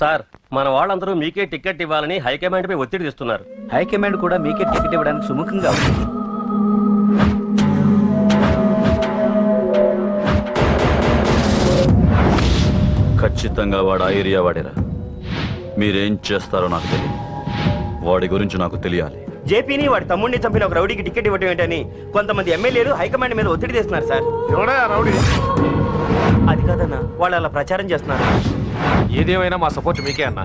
Sir మన వాళ్ళందరూ మీకే టికెట్ ఇవ్వాలని హైకమాండ్ పై ఒత్తిడి తెస్తున్నారు. హైకమాండ్ కూడా మీకే టికెట్ ఇవ్వడానికి సుముఖంగా ఉంది. ఖచ్చితంగా వాడు ఆ ఏరియా వాడేరా. మీరేం చేస్తారో నాకు తెలియదు. వాడి గురించి నాకు తెలియాలి. జేపీని వాడి తమ్ముడిని చంపిన ఒక రౌడీకి టికెట్ ఇవ్వటం ఏంటని కొంతమంది ఎమ్మెల్యేలు హైకమాండ్ మీద ఒత్తిడి తెస్తున్నారు సార్. ఎవడా రౌడీ? అది కాదన్న వాళ్ళు అలా ప్రచారం చేస్తున్నారు. ఏదేమైనా మా సపోర్ట్ మీకే అన్నా.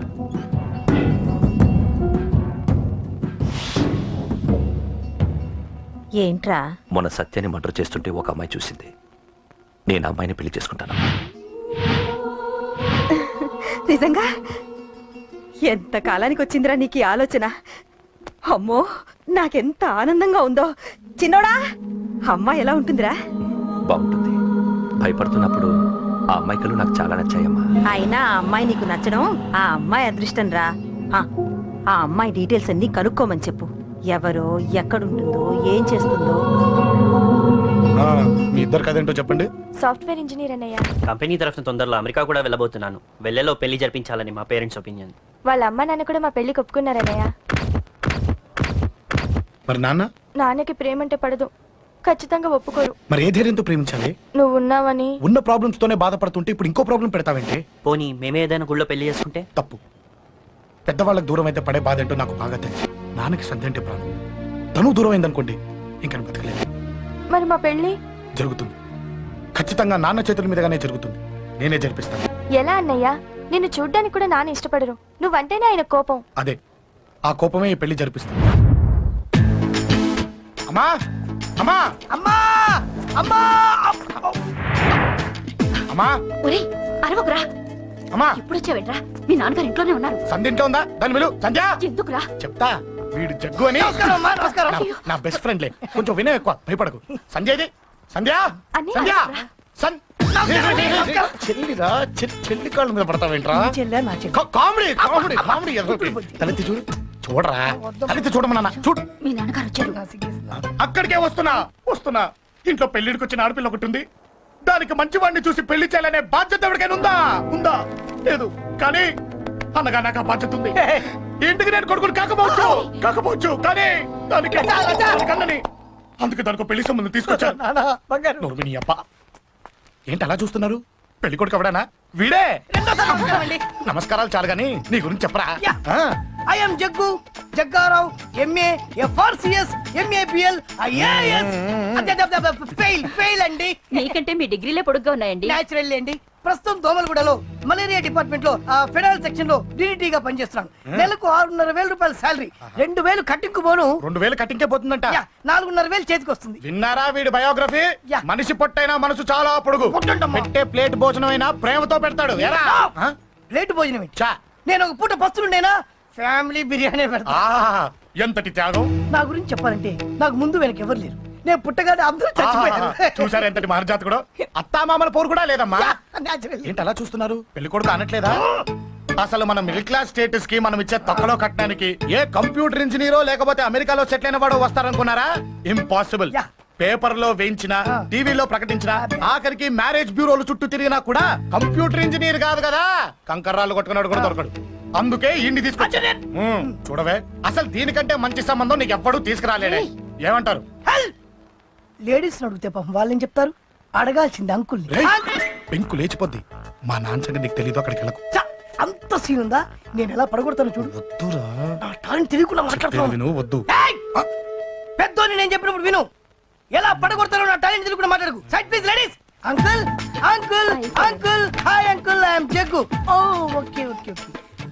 ఏంట్రా? మొన్న సత్యాన్ని మర్డర్ చేస్తుంటే ఒక అమ్మాయి చూసింది. నేను ఆ అమ్మాయిని పెళ్ళి చేసుకుంటాను. నిజంగా? ఎంత కాలానికి వచ్చిందిరా నీకు ఈ ఆలోచన? అమ్మో నాకెంత ఆనందంగా ఉందో. చిన్నోడా అమ్మ ఎలా ఉంటుందిరా? బాగుంటుంది. భయపడుతున్నప్పుడు ఆ అమ్మాయికలు నాకు చాలా నచ్చాయమ్మా. అయినా ఆ అమ్మాయి నీకు నచ్చడం ఆ అమ్మాయి అదృష్టం రా. ఆ, ఆ అమ్మాయి డీటెయిల్స్ అన్ని కనుక్కోమని చెప్పు. ఎవరో ఎక్కడుంటుందో ఏం చేస్తుందో. మీ ఇద్దరు కదేంటో చెప్పండి. సాఫ్ట్వేర్ ఇంజనీర్ అన్నయ్య. కంపెనీ తరఫున తొందరలో అమెరికా కూడా వెళ్ళబోతున్నాను. వెళ్ళేలో పెళ్ళి జరిపించాలని మా పేరెంట్స్ ఒపీనియన్. వాళ్ళ అమ్మ నాన్న కూడా మా పెళ్ళికి ఒప్పుకున్నారన్నయ్య మరి నాన్న? నాన్నకి ప్రేమ అంటే పడదు. ఖచ్చితంగా ఒప్పుకోరు. మరి ఏ ధైర్యంతో ప్రేమించాలి? నువ్వు ఉన్నావని ఉన్న ప్రాబ్లమ్స్ తోనే బాధపడుతుంటే ఇప్పుడు ఇంకో ప్రాబ్లం పెడతావేంటి? పోనీ మేమే ఏదైనా గుళ్ళో పెళ్ళి చేసుకుంటే? తప్పు. పెద్దవాళ్ళకి దూరం అయితే పడే బాధ ఏంటో నాకు బాగా తెలుసు. నాన్నకి సంధ్య అంటే ప్రాణం. తను దూరం అయిందనుకోండి ఇంకా బతకలేదు మరి మా పెళ్ళి జరుగుతుంది. ఖచ్చితంగా నాన్న చేతుల మీదగానే జరుగుతుంది. నేనే జరిపిస్తాను. ఎలా అన్నయ్య? నిన్ను చూడ్డానికి కూడా నాన్న ఇష్టపడరు. నువ్వంటేనే ఆయన కోపం. అదే. ఆ కోపమే ఈ పెళ్ళి జరిపిస్తుంది. అమ్మా! అమ్మా! అమ్మా! అమ్మా! అమ్మా! ఒరేయ్ అరవకురా. అమ్మా! ఇప్పుడు వచ్చావేంట్రా మీ నాన్నగారు ఇంట్లోనే ఉన్నారు. సంధ్య ఇంట్లో ఉందా? దాని విలు సంధ్య! ఎందుకురా? చెప్తా వీడు జగ్గు అని. నమస్కారం అమ్మా నమస్కారం. నా- నా బెస్ట్ ఫ్రెండ్లే కొంచెం వినే ఎక్కువ భయపడకు. సంధ్యది సంధ్య! అన్నయ్య, సంధ్య! నమస్కారం. సన్ చెల్లిరా చె- చెల్లి కాళ్ళ మీద పడతావేంట్రా? చెల్లె నా చెల్లె. Comedy comedy comedy. తలెత్తి చూడు. చూడరా. చూడమన్నా చూడు. మీ నాన్నగారు వచ్చారు. అక్కడికే వస్తున్నా వస్తున్నా. ఇంట్లో పెళ్ళిడికి వచ్చిన ఆడపిల్ల ఒకటి ఉంది. దానికి మంచి వాడిని చూసి పెళ్ళి చేయాలనే బాధ్యత ఎవరికైనా ఉందా? ఉందా? లేదు. కానీ అనగా నాకు ఆ బాధ్యత ఉంది. ఇంటికి నేను కొడుకుని కాకపోవచ్చు. కాకపోవచ్చు. కానీ దానికి అన్నని అందుకే దానికి పెళ్ళి సంబంధం తీసుకొచ్చాను. అప్ప ఏంటి అలా చూస్తున్నారు? పెళ్ళి కొడుకు ఎవడానా? వీడే? నమస్కారాలు చాలు గాని నీ గురించి చెప్పరా? ఆ, I'm Jaggu Jaggarao MA FRCS MAPL IAS fail fail అండి. మీకంటే మీ డిగ్రీలే పొడుగ్గా ఉన్నాయండి. న్యాచురల్ అండి. ప్రస్తుతం దోమలగూడలో మలేరియా డిపార్ట్మెంట్లో ఆ ఫెడరల్ సెక్షన్లో DDT గా పనిచేస్తున్నాను నెలకు ఆరున్నర వేల రూపాయల శాలరీ. రెండు వేలు కట్టింకు పోను. రెండు వేలు కట్టింకే పోతుందంట. నాలుగున్నర వేలు చేతికి వస్తుంది. విన్నారా వీడి బయోగ్రఫీ? యా. మనిషి పొట్టైనా మనసు చాలా పొడుగు. పెట్టే ప్లేట్ భోజనం అయినా ప్రేమతో పెడతాడు. ఎరా? ఆ? లేటు భోజనం. నేను ఒక పూట పస్తులుండేనా? ఫ్యామిలీ బిర్యానీ పెడతా. ఎంతటి త్యాగం? నా గురించి చెప్పాలంటే నాకు ముందు వెనక ఎవరు లేరు. నేను పుట్టగానే అందరూ చచ్చిపోయారు. చూసారా ఎంతటి మహర్జాత్ కూడా? అత్తామామల పోరు కూడా లేదమ్మా. ఏంటి అలా చూస్తున్నారు? పెళ్ళి కొడుకు అనట్లేదా? అసలు మన మిడిల్ క్లాస్ స్టేటస్కి మనం ఇచ్చే తక్కువలో కట్టడానికి ఏ కంప్యూటర్ ఇంజనీరో లేకపోతే అమెరికాలో సెటిల్ అయిన వాడు వస్తారనుకున్నారా? ఇంపాసిబుల్. పేపర్లో వేయించిన. టీవీలో ప్రకటించిన ఆఖరికి మ్యారేజ్ బ్యూరోలు చుట్టూ తిరిగినా కూడా కంప్యూటర్ ఇంజనీర్ కాదు కదా. కంకర్రాలు కొట్టుకున్నాడు కూడా దొరకడు. అందుకే ఇండి తీసుకొచ్చా ఉమ్, చూడవే. అసలు దీనికంటే మంచి సంబంధం నీకు ఎప్పుడూ తీసుకురాలేడే. ఏమంటారు? లేడీస్ అడిగితే పాపం వాళ్ళేం చెప్తారు? అడగాల్సింది అంకుల్ రేయ్, పెంకు లేచిపోద్ది. మా నాన్న సంగతి నీకు తెలీదు అక్కడికి వెళ్ళకు. అంత సీన్ ఉందా? నేను ఎలా పడగొడతాను చూడు. వద్దురా. నా టాలెంట్ తెలియకుండా చెప్పేది మాట్లాడుతున్నాను విను వద్దు. ఏయ్! పెద్దోని నేను చెప్పినప్పుడు విను. ఎలా పడగొడతానో నా టాలెంట్ తెలియకుండా మాట్లాడకు. Side please ladies uncle! Uncle! Uncle! Hi uncle! I'm Jaggu oh okay okay okay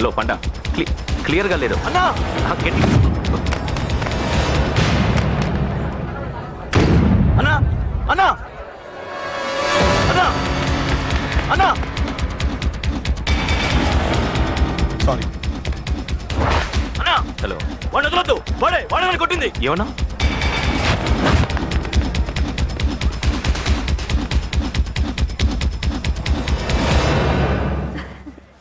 hello పండ. క్లియర్గా లేదు అన్నా! గట్టి అన్నా! అన్నా! అన్నా! అన్నా! సారీ అన్నా! హలో. వాడిని వదలొద్దు. వాడే వాడే కొట్టింది. ఏమన్నా?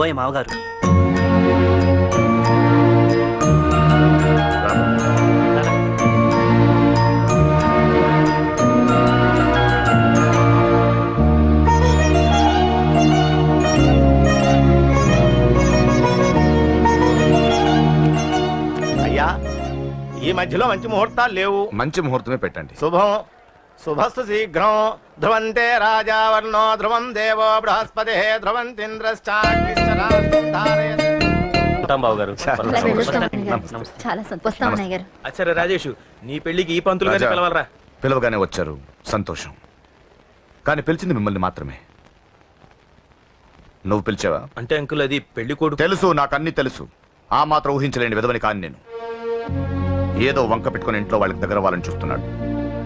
కాబోయే మావగారు. అయ్యా ఈ మధ్యలో మంచి ముహూర్తాలు లేవు. మంచి ముహూర్తమే పెట్టండి. శుభం. శుభస్తు శీఘ్రం ధ్రువంతే రాజావర్ణో ధ్రువం దేవో బృహస్పతి అచ్చరే రాజేష్ నీ పెళ్ళికి ఈ పంతులు గారిని రాజా, పిలవాలరా? పిలవగానే వచ్చారు. సంతోషం. కానీ పిలిచింది మిమ్మల్ని మాత్రమే. నువ్వు పిలిచావా? అంటే అంకుల్ అది పెళ్ళి కొడుకు? తెలుసు నాకు అన్ని తెలుసు. ఆ మాత్రం ఊహించలేని విధవని కాని నేను. ఏదో వంక పెట్టుకుని ఇంట్లో వాళ్ళకి దగ్గర వాళ్ళని చూస్తున్నాడు.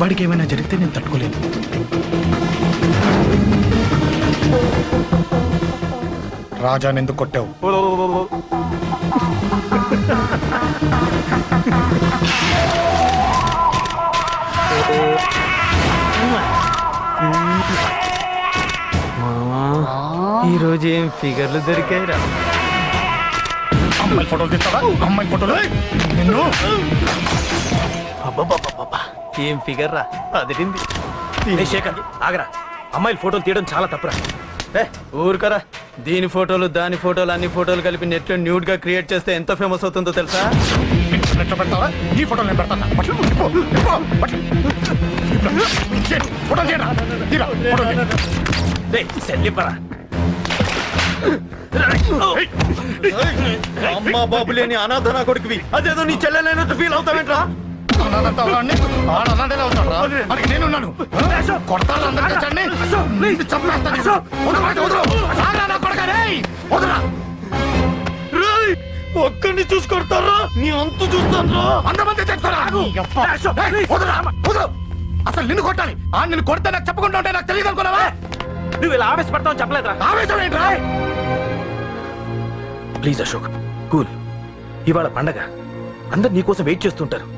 వాడికి ఏమైనా జరిగితే నేను తట్టుకోలేను. రాజాని ఎందుకు కొట్టావు? ఈ రోజు ఏం ఫిగర్లు దొరికాయిరా? అమ్మాయి ఫోటోలు తీస్తావా? అమ్మాయి ఫోటోలు? నిన్ను? అబ్బబ్బబ్బబ్బబ్బా. ఏం ఫిగర్ రా? అదిరింది. శేఖర్ ఆగరా. అమ్మాయిల ఫోటోలు తీయడం చాలా తప్పురా. ఏ ఊరుకరా. దీని ఫోటోలు దాని ఫోటోలు అన్ని ఫోటోలు కలిపి నెట్లో న్యూడ్గా క్రియేట్ చేస్తే ఎంత ఫేమస్ అవుతుందో తెలుసా? పెడతావా ఈ ఫోటోలు నేను పెడతాను? బట్టలు ఇప్పు, ఇప్పు, బట్టలు. చేయండి, ఫోటోలు చేయరా తీరా ఫోటోలు చేయండి. రే సెల్లిపరా. అమ్మా బాబు లేని అనాథనా కొడుకువి. అదేదో నీ చెల్లెలైనట్టు ఫీల్ అవుతావేంట్రా? అనాథంతా వాడిని, వాడు అనాథనే అవుతాడు రా. వాడికి నేనున్నాను. కొడతాను అందరికీ చండి. నిన్ను చంపేస్తాను. వదరు, వాడిని వదరు. ఆగ్రా నా కొడుకా, రేయ్. వదరురా. ఒక్కడిని చూసుకొడతారా నీ అంతు చూస్తాను వదరు. అసలు నిన్ను కొట్టాలి. ఆ నిన్ను కొడితే నాకు చెప్పకుండా ఉంటే నాకు తెలియదు అనుకున్నావా నువ్వు ఇలా ఆవేశపడతావు చెప్పలేదురా. ఆవేశం ఏంట్రా? Please Ashok cool. ఇవాళ పండగ. అందరు నీకోసం వెయిట్ చేస్తుంటారు.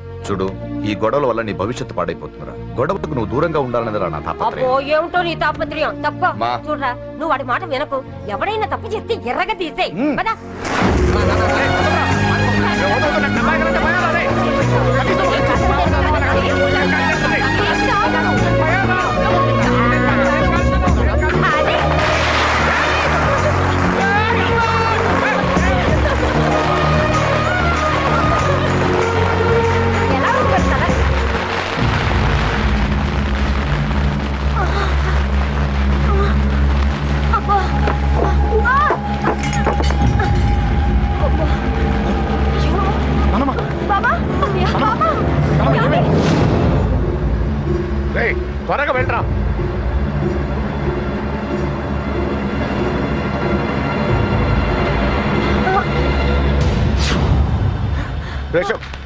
చూడు ఈ గొడవల వల్ల నీ భవిష్యత్తు పాడైపోతుందిరా గొడవకు నువ్వు దూరంగా ఉండాలనేదిరా నా అబ్బో తాపత్రయం ఏమిటో నీ తాపత్రయం తప్ప మా. చూడరా నువ్వు వాడి మాట వినకు ఎవడైనా తప్పు చేస్తే ఎర్రగా తీసేయ్ పద.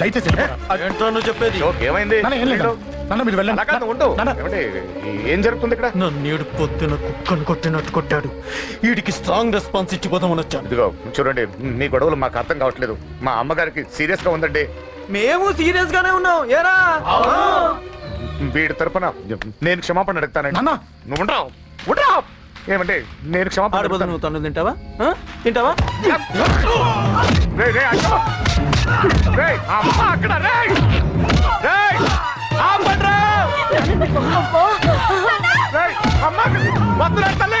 దయచేసి వెళ్ళిపోరా. ఏంట్రా నువ్వు చెప్పేది? ఏమైంది? నాన్న ఏం లేదు. నాన్న మీరు వెళ్ళండి. ఉండు. నాన్న, ఏం జరుగుతుంది ఇక్కడ? నన్నేడు పొద్దున కుక్కను కొట్టినట్టు కొట్టాడు. వీడికి స్ట్రాంగ్ రెస్పాన్స్ ఇచ్చిపోదామని వచ్చాను. ఇదిగో చూడండి మీ గొడవలు మాకు అర్థం కావట్లేదు. మా అమ్మగారికి సీరియస్గా ఉందండి. మేము సీరియస్ గానే ఉన్నాం. ఏరా? వీడి తరపున నేను క్షమాపణ అడుగుతానండి. నాన్న. నువ్వు ఉండరావు ఉండరావు ఏమంటే నేను క్షమాపణ ఆడబోదు అడుగుతాను. నువ్వు తను తింటావా? ఆ? తింటావా? రేయ్, రేయ్, అయ్యో! అమ్మ అక్కడ అమ్మ తల్లి!